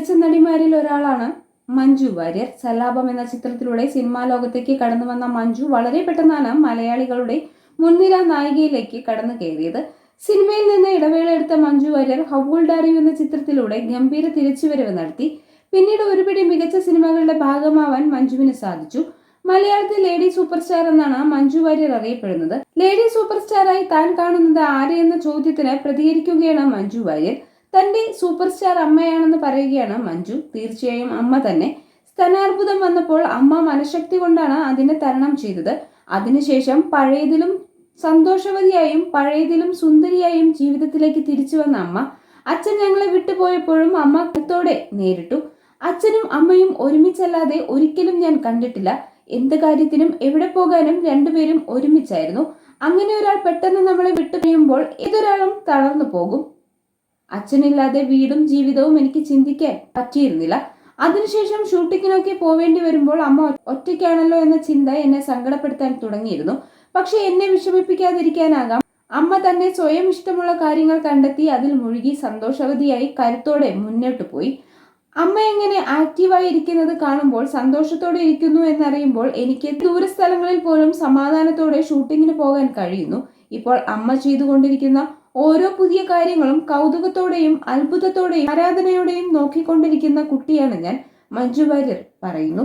മികച്ച നടിമാരിൽ ഒരാളാണ് മഞ്ജു വാര്യർ. സലാപം എന്ന ചിത്രത്തിലൂടെ സിനിമാ ലോകത്തേക്ക് കടന്നു വന്ന മഞ്ജു വളരെ പെട്ടെന്നാണ് മലയാളികളുടെ മുൻനിര നായികയിലേക്ക് കടന്നു കയറിയത്. സിനിമയിൽ നിന്ന് ഇടവേള എടുത്ത മഞ്ജു വാര്യർ ഹൗൾഡാരി എന്ന ചിത്രത്തിലൂടെ ഗംഭീര തിരിച്ചുവരവ് നടത്തി. പിന്നീട് ഒരുപിടി മികച്ച സിനിമകളുടെ ഭാഗമാവാൻ മഞ്ജുവിന് സാധിച്ചു. മലയാളത്തിൽ ലേഡി സൂപ്പർ സ്റ്റാർ എന്നാണ് മഞ്ജു വാര്യർ അറിയപ്പെടുന്നത്. ലേഡി സൂപ്പർ സ്റ്റാറായി താൻ കാണുന്നത് ആരെയെന്ന ചോദ്യത്തിന് പ്രതികരിക്കുകയാണ് മഞ്ജു വാര്യർ. തന്റെ സൂപ്പർ സ്റ്റാർ അമ്മയാണെന്ന് പറയുകയാണ് മഞ്ജു. തീർച്ചയായും അമ്മ തന്നെ. സ്തനാർബുദം വന്നപ്പോൾ അമ്മ മനഃശക്തി കൊണ്ടാണ് അതിനെ തരണം ചെയ്തത്. അതിനുശേഷം പഴയതിലും സന്തോഷവതിയായും പഴയതിലും സുന്ദരിയായും ജീവിതത്തിലേക്ക് തിരിച്ചു വന്ന അമ്മ അച്ഛൻ ഞങ്ങളെ വിട്ടുപോയപ്പോഴും അമ്മ കത്തോടെ നേരിട്ടു. അച്ഛനും അമ്മയും ഒരുമിച്ചല്ലാതെ ഒരിക്കലും ഞാൻ കണ്ടിട്ടില്ല. എന്ത് കാര്യത്തിനും എവിടെ പോകാനും രണ്ടുപേരും ഒരുമിച്ചായിരുന്നു. അങ്ങനെ ഒരാൾ പെട്ടെന്ന് നമ്മളെ വിട്ടു കഴിയുമ്പോൾ ഏതൊരാളും തളർന്നു പോകും. അച്ഛനില്ലാതെ വീടും ജീവിതവും എനിക്ക് ചിന്തിക്കാൻ പറ്റിയിരുന്നില്ല. അതിനുശേഷം ഷൂട്ടിങ്ങിനൊക്കെ പോവേണ്ടി വരുമ്പോൾ അമ്മ ഒറ്റയ്ക്കാണല്ലോ എന്ന ചിന്ത എന്നെ സങ്കടപ്പെടുത്താൻ തുടങ്ങിയിരുന്നു. പക്ഷെ എന്നെ വിഷമിപ്പിക്കാതിരിക്കാനാകാം. അമ്മ തന്നെ സ്വയം ഇഷ്ടമുള്ള കാര്യങ്ങൾ കണ്ടെത്തി അതിൽ മുഴുകി സന്തോഷവതിയായി കരുത്തോടെ മുന്നോട്ട് പോയി. അമ്മ എങ്ങനെ ആക്റ്റീവായി ഇരിക്കുന്നത് കാണുമ്പോൾ സന്തോഷത്തോടെ ഇരിക്കുന്നു എന്നറിയുമ്പോൾ എനിക്ക് ദൂരസ്ഥലങ്ങളിൽ പോലും സമാധാനത്തോടെ ഷൂട്ടിങ്ങിന് പോകാൻ കഴിയുന്നു. ഇപ്പോൾ അമ്മ ചെയ്തുകൊണ്ടിരിക്കുന്ന ഓരോ പുതിയ കാര്യങ്ങളും കൗതുകത്തോടെയും അത്ഭുതത്തോടെയും ആരാധനയോടെയും നോക്കിക്കൊണ്ടിരിക്കുന്ന കുട്ടിയാണ് ഞാൻ മഞ്ജു വാര്യർ പറയുന്നു.